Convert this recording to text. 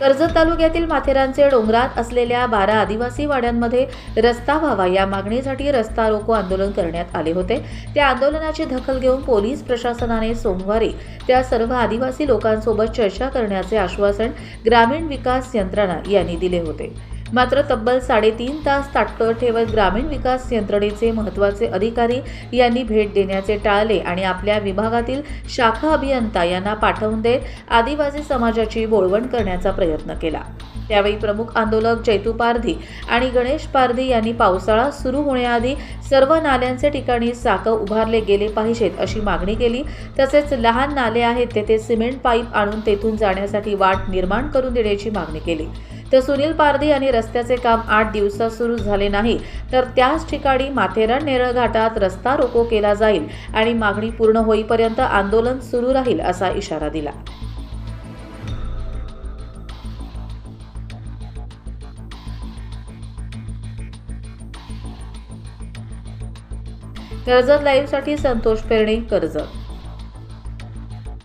कर्जत तालुक्यातील माथेरानचे डोंगरात असलेल्या बारा आदिवासी वाड्यांमध्ये रस्ता व्हावा या मागणीसाठी रस्ता रोको आंदोलन करण्यात आले होते. त्या आंदोलनाची दखल घेऊन पोलीस प्रशासनाने सोमवारी त्या सर्व आदिवासी लोकांसोबत चर्चा करण्याचे आश्वासन ग्रामीण विकास यंत्रणा यांनी दिले होते. मात्र तब्बल साडेतीन तास ताटकळ ठेवत ग्रामीण विकास यंत्रणेचे महत्त्वाचे अधिकारी यांनी भेट देण्याचे टाळले आणि आपल्या विभागातील शाखा अभियंता यांना पाठवून देत आदिवासी समाजाची बोळवण करण्याचा प्रयत्न केला. त्यावेळी प्रमुख आंदोलक जैतू पारधी आणि गणेश पारधी यांनी पावसाळा सुरू होण्याआधी सर्व नाल्यांचे ठिकाणी साकं उभारले गेले पाहिजेत अशी मागणी केली. तसेच लहान नाले आहेत तेथे सिमेंट पाईप आणून तेथून जाण्यासाठी वाट निर्माण करून देण्याची मागणी केली. तर सुनील पारधी यांनी रस्त्याचे काम आठ दिवसात सुरू झाले नाही तर त्याच ठिकाणी माथेरान नेरळ घाटात रस्ता रोको केला जाईल आणि मागणी पूर्ण होईपर्यंत आंदोलन सुरू राहील असा इशारा दिला. कर्जत लाईव्हसाठी संतोष पेरणे कर्जत.